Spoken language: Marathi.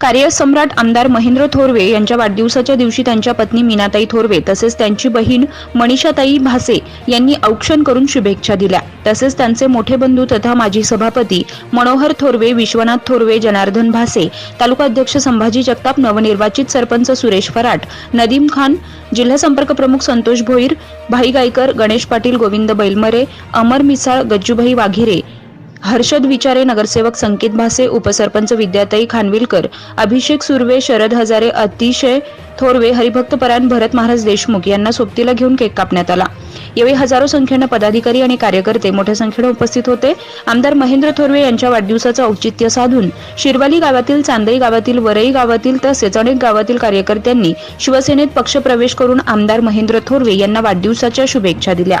कार्यसम्राट आमदार महेंद्र थोरवे यांच्या वाढदिवसाच्या दिवशी त्यांच्या पत्नी मीनाताई थोरवे तसेच त्यांची बहीण मनीषाताई भासे यांनी औक्षण करून शुभेच्छा दिल्या. तसेच त्यांचे मोठे बंधू तथा माजी सभापती मनोहर थोरवे विश्वनाथ थोरवे जनार्दन भासे तालुका अध्यक्ष संभाजी जगताप नवनिर्वाचित सरपंच सुरेश फराट नदीम खान जिल्हा संपर्क प्रमुख संतोष भोईर भाई गायकर गणेश पाटील गोविंद बैलमरे अमर मिसाळ गज्जूभाई वाघिरे हर्षद विचारे नगरसेवक संकेत भासे उपसरपंच विद्याताई खानविलकर अभिषेक सुर्वे शरद हजारे अतिशय थोरवे हरिभक्त परायण भरत महाराज देशमुख यांना सोबतीला घेऊन केक कापण्यात आला. यावेळी हजारो संख्येनं पदाधिकारी आणि कार्यकर्ते मोठ्या संख्येनं उपस्थित होते. आमदार महेंद्र थोरवे यांच्या वाढदिवसाचं औचित्य साधून शिरवाली गावातील चांदई गावातील वरई गावातील तसेच अनेक गावातील कार्यकर्त्यांनी शिवसेनेत पक्षप्रवेश करून आमदार महेंद्र थोरवे यांना वाढदिवसाच्या शुभेच्छा दिल्या.